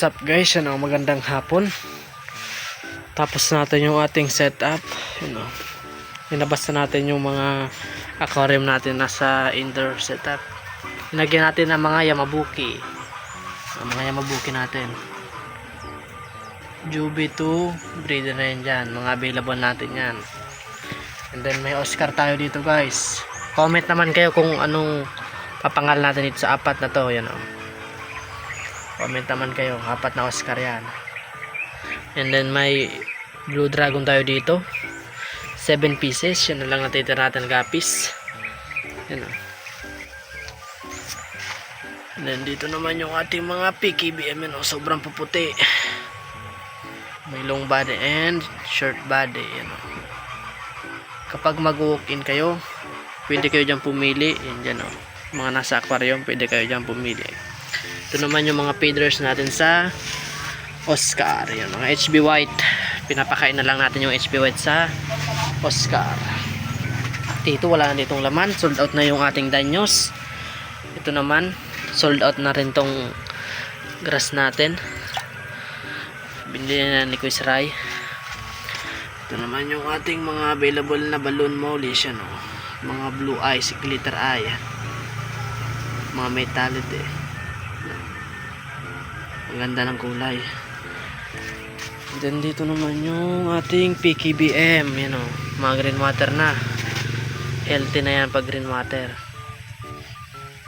What's up guys? Ano, magandang hapon. Tapos natin yung ating setup. You know, inabas na natin yung mga aquarium natin nasa indoor setup. Nilagyan natin ng mga Yamabuki. Ang mga Yamabuki natin. Juby 2, breeder na yan dyan. Mga available natin yan. And then may Oscar tayo dito guys. Comment naman kayo kung anong papangal natin dito sa apat na to. Yan o. Comment naman kayo. Apat na Oscar yan. And then may Blue Dragon tayo dito. 7 pieces. Yan na lang natitira natin gapis. Yan o. And then dito naman yung ating mga PKBM. Yan o. Sobrang puputi. May long body and short body. Yan o. Kapag mag-walk-in kayo, pwede kayo dyan pumili. Yan dyan o. Mga nasa aquarium, pwede kayo dyan pumili. Ito naman yung mga feeders natin sa Oscar. Yan, mga HB White. Pinapakain na lang natin yung HB White sa Oscar. Dito wala na ditong laman. Sold out na yung ating danyos. Ito naman, sold out na rin tong grass natin. Binili na ni Kuis Rai. Ito naman yung ating mga available na balloon mollies. Yan, oh. Mga blue eyes, glitter eye. Mga metallic eh. Ang ganda ng kulay. Then dito naman yung ating PKBM, you know, mga green water na. Healthy na yan pag green water.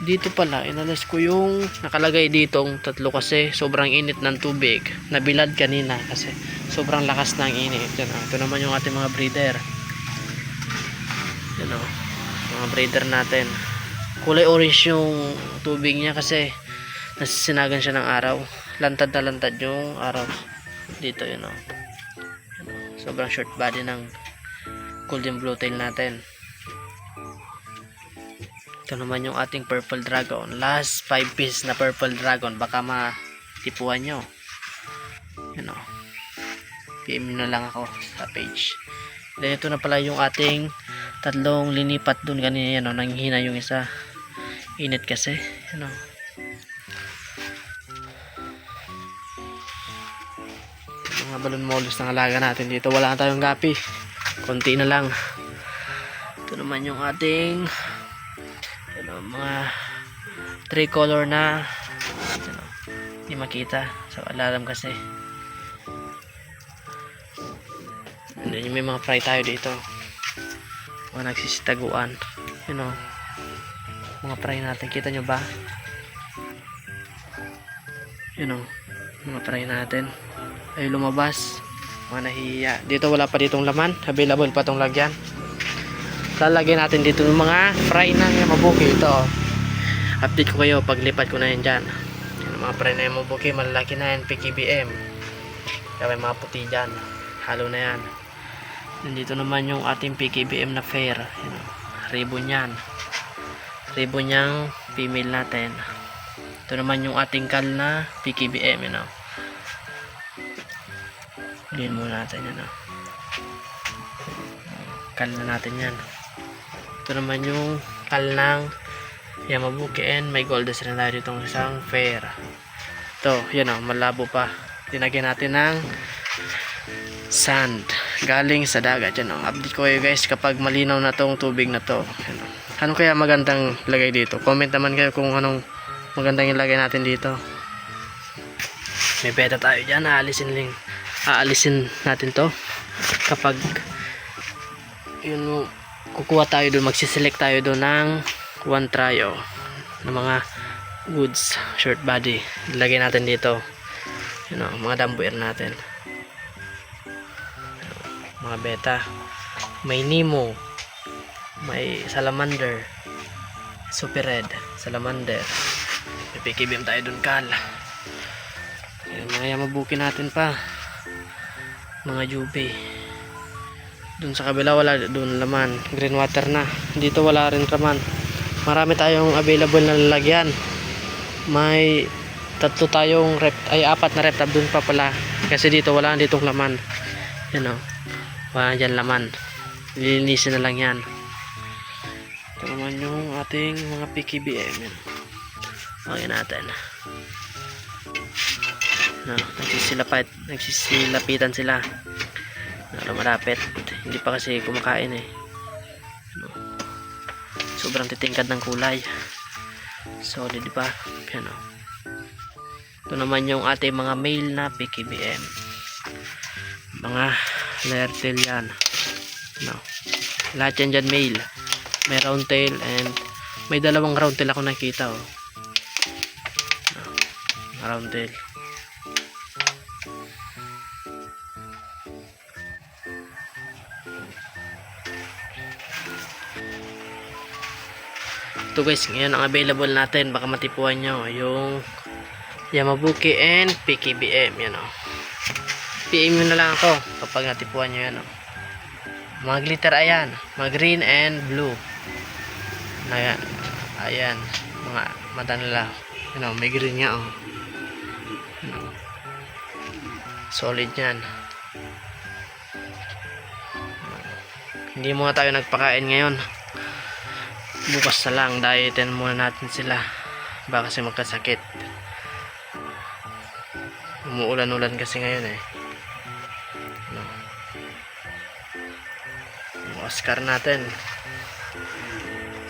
Dito pala, inalas ko yung nakalagay ditong tatlo kasi sobrang init ng tubig. Nabilad kanina kasi sobrang lakas ng init. Yan, oh. Ito naman yung ating mga breeder. Yan o, mga breeder natin. Kulay orange yung tubig niya kasi nasisinagan siya ng araw. Lantad na lantad yung araw. Dito yun o sobrang short body ng golden blue tail natin. Ito naman yung ating purple dragon. Last 5 piece na purple dragon. Baka matipuan nyo. Yun o PM na lang ako sa page. Then ito na pala yung ating tatlong linipat dun. Kanina yan o nanghina yung isa. Init kasi. Yun o mga balon molus ng alaga natin dito. Wala na tayong gapi. Konti na lang. Ito naman yung ating ano, mga tricolor na ano, hindi makita. Sa alarm kasi. And then may mga fry tayo dito. Mga nagsisitaguan. You know mga fry natin. Kita nyo ba? You know mga fry natin ay lumabas. Mga nahihiya. Dito wala pa ditong laman. Available pa tong lagyan. Lalagyan natin dito ng mga fry na yamabuki ito oh. update ko kayo paglipat ko na yan dyan. Yan, mga fry na yamabuki malalaki na yan PKBM kaya mga puti dyan. Halo na yan. Nandito naman yung ating PKBM na fair yan, oh. ribbon yan. Ribbon niyang female natin. Ito naman yung ating kal na PKBM you know Huliin muna natin yan. Oh. Kal na natin yan. Ito naman yung kal ng Yamabuki and may goldes rin tayo ditong isang fair. Ito, yan o, malabo pa. Tinagyan natin ng sand galing sa dagat. Yan o, update ko kayo guys kapag malinaw na tong tubig na to. Ano kaya magandang lagay dito? Comment naman kayo kung anong magandang ilagay natin dito. May beta tayo dyan, aalisin lang aalisin natin to. Kapag yun kukuha tayo doon magsiselect tayo doon ng one trio ng mga goods short body. Ilagay natin dito. Yun know, mga dambuer natin. Mga beta. May Nemo. May salamander. Super red. Salamander. May PKBM tayo doon kal Ayan, mga yamabuki natin pa mga jubi dun sa kabila wala dun laman. Green water na. Dito wala rin laman. Marami tayong available na lalagyan. May tatlo tayong rep ay apat na reptab dun pa pala. Kasi dito wala ditong laman. Yan o wala dyan laman. Lilinisin na lang yan. Ito naman yung ating mga PKBM yan. Okay natin No, nagsisilapit, nagsisilapitan sila. No, malapit. Hindi pa kasi kumakain eh. No. Sobrang titingkad ng kulay. Solid di ba? Yan o. Ito naman yung ating mga male na PKBM. Mga lertel yan. No. Lahat yan dyan male. May round tail and may dalawang round tail ako nakita oh. No. Round tail. Ito guys, ngayon ang available natin, baka matipuan nyo, yung Yamabuki and PKBM, yan o. PM nyo na lang ako kapag natipuan nyo yan o. Mga glitter ayan, mga green and blue. Ayan, ayan, mga mata nila. Yan o, may green nga o. Solid yan. Hindi muna tayo nagpakain ngayon bukas na lang dietin muna natin sila. Baka kasi magkasakit. Umuulan-ulan kasi ngayon eh. No. Oscar natin.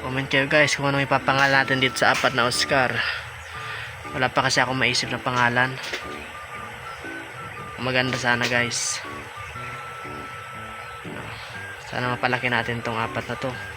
Comment kayo guys kung ano ipapangalan natin dito sa apat na Oscar. Wala pa kasi ako maisip na pangalan. Maganda sana guys. No. sana mapalaki natin tong apat na to